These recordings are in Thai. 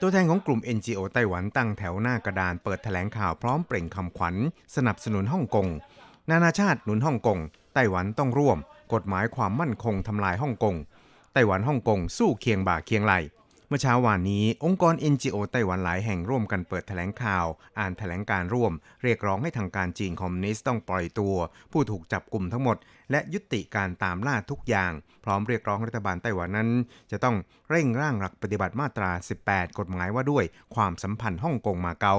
ตัวแทนของกลุ่ม NGO ไต้หวันตั้งแถวหน้ากระดานเปิดแถลงข่าวพร้อมเปล่งคำขวัญ สนับสนุนฮ่องกง นานาชาติหนุนฮ่องกง ไต้หวันต้องร่วม กฎหมายความมั่นคงทำลายฮ่องกง ไต้หวันฮ่องกงสู้เคียงบ่าเคียงไหล เมื่อเช้าวานนี้ องค์กร NGO ไต้หวันหลายแห่งร่วมกันเปิดแถลงข่าว อ่านแถลงการร่วม เรียกร้องให้ทางการจีนคอมมิวนิสต์ต้องปล่อยตัว ผู้ถูกจับกลุ่มทั้งหมด และยุติการตามล่าทุกอย่าง พร้อมเรียกร้องรัฐบาลไต้หวันนั้น จะต้องเร่งร่างหลักปฏิบัติมาตรา 18 กฎหมายว่าด้วยความสัมพันธ์ฮ่องกงมาเก๊า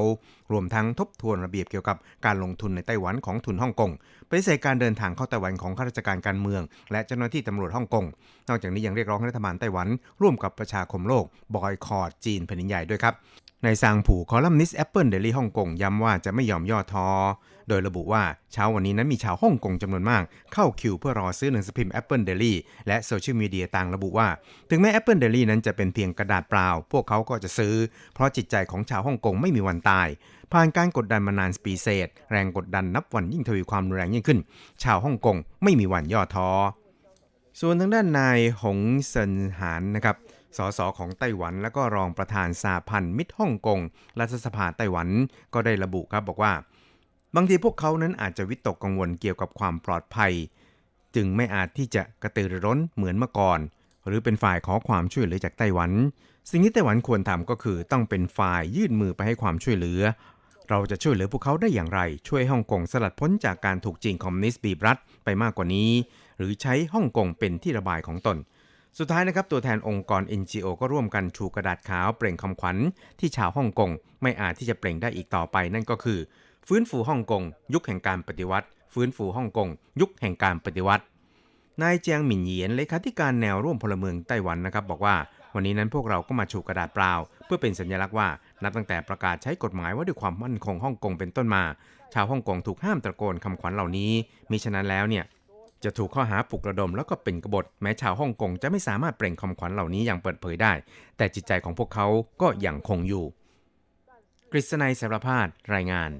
รวมทั้งทบทวนระเบียบเกี่ยวกับการลงทุนในไต้หวันของทุนฮ่องกงปฏิเสธการเดินทางเข้าไต้หวันของข้าราชการการเมือง และเจ้าหน้าที่ตำรวจฮ่องกงนอกจากนี้ยังเรียกร้องรัฐบาลไต้หวัน ร่วมกับประชาคมโลกบอยคอรดจีนแผ่นดินใหญ่ด้วยครับในซางผู่คอลัมนิสแอปเปิลเดลี่ฮ่องกงย้ำว่าจะไม่ยอมย่อท้อ โดยระบุว่าเช้าวันนี้นั้นมีชาวฮ่องกงจำนวนมาก เข้าคิวเพื่อรอซื้อหนังสือพิมพ์ Apple Daily และโซเชียลมีเดียต่างระบุว่า ถึงแม้ Apple Daily นั้นจะเป็นเพียงกระดาษเปล่า พวกเขาก็จะซื้อ เพราะจิตใจของชาวฮ่องกงไม่มีวันตาย ผ่านการกดดันมานานปีเศษ แรงกดดันนับวันยิ่งทวีความรุนแรงยิ่งขึ้น ชาวฮ่องกงไม่มีวันย่อท้อส่วนทางด้านนายหงเซินหานนะครับ สสของไต้หวัน และก็รองประธานสาพันธ์มิตรฮ่องกงรัฐสภาไต้หวันก็ได้ระบุครับบอกว่า บางทีพวกเขานั้นอาจจะวิตกกังวลเกี่ยวกับความปลอดภัย จึงไม่อาจที่จะกระตือรือร้นเหมือนเมื่อก่อน หรือเป็นฝ่ายขอความช่วยเหลือจากไต้หวัน สิ่งที่ไต้หวันควรทำก็คือต้องเป็นฝ่ายยื่นมือไปให้ความช่วยเหลือ เราจะช่วยเหลือพวกเขาได้อย่างไร ช่วยฮ่องกงสลัดพ้นจากการถูกจีนคอมมิวนิสต์บีบรัดไปมากกว่านี้ หรือใช้ฮ่องกงเป็นที่ระบายของตน สุดท้ายนะครับตัวแทนองค์กร NGO ก็ร่วมกันชูกระดาษขาวเปล่งคำขวัญที่ชาวฮ่องกงไม่อาจที่จะเปล่งได้อีกต่อไป นั่นก็คือ ฟื้นฟูฮ่องกง ยุคแห่งการปฏิวัติ ฟื้นฟูฮ่องกง ยุคแห่งการปฏิวัตินายเจียงหมินเหยียนเลขาธิการแนวร่วมพลเมืองไต้หวันนะครับ บอกว่าวันนี้นั้นพวกเราก็มาชูกระดาษเปล่า เพื่อเป็นสัญลักษณ์ว่านับตั้งแต่ประกาศใช้กฎหมายว่าด้วยความมั่นคงฮ่องกงเป็นต้นมา ชาวฮ่องกงถูกห้ามตะโกนคำขวัญเหล่านี้มิฉะนั้นแล้วเนี่ย จะถูกข้อหาปลุกระดมแล้วก็เป็นกบฏแม้ชาวฮ่องกงจะไม่สามารถเปล่งคำขวัญเหล่านี้อย่างเปิดเผยได้ แต่จิตใจของพวกเขาก็ยังคงอยู่ กฤษณัยสารพาดรายงาน